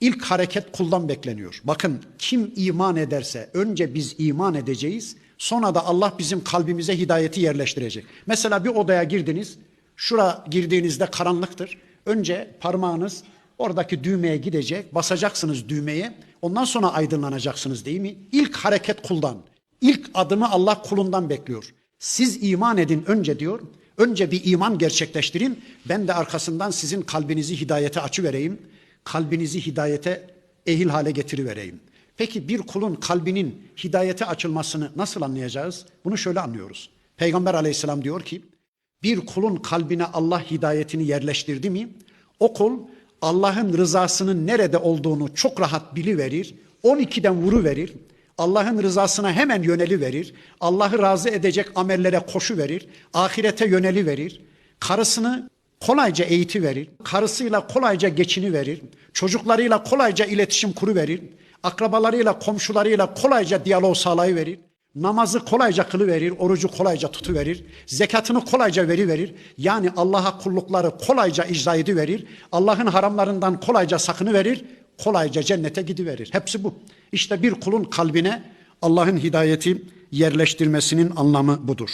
İlk hareket kuldan bekleniyor. Bakın kim iman ederse önce biz iman edeceğiz. Sonra da Allah bizim kalbimize hidayeti yerleştirecek. Mesela bir odaya girdiniz. Şura girdiğinizde karanlıktır. Önce parmağınız oradaki düğmeye gidecek. Basacaksınız düğmeye. Ondan sonra aydınlanacaksınız değil mi? İlk hareket kuldan. İlk adımı Allah kulundan bekliyor. Siz iman edin önce diyor. Önce bir iman gerçekleştirin. Ben de arkasından sizin kalbinizi hidayete açıvereyim. Kalbinizi hidayete ehil hale getirivereyim. Peki bir kulun kalbinin hidayete açılmasını nasıl anlayacağız? Bunu şöyle anlıyoruz. Peygamber aleyhisselam diyor ki bir kulun kalbine Allah hidayetini yerleştirdi mi o kul Allah'ın rızasının nerede olduğunu çok rahat biliverir. 12'den vuru verir. Allah'ın rızasına hemen yöneli verir. Allah'ı razı edecek amellere koşu verir. Ahirete yöneli verir. Karısını kolayca eğiti verir. Karısıyla kolayca geçini verir. Çocuklarıyla kolayca iletişim kuru verir. Akrabalarıyla, komşularıyla kolayca diyalog sağlayıverir. Namazı kolayca kılıverir, orucu kolayca tutuverir, zekatını kolayca veriverir. Yani Allah'a kullukları kolayca icra ediverir. Allah'ın haramlarından kolayca sakını verir, kolayca cennete gidiverir. Hepsi bu. İşte bir kulun kalbine Allah'ın hidayeti yerleştirmesinin anlamı budur.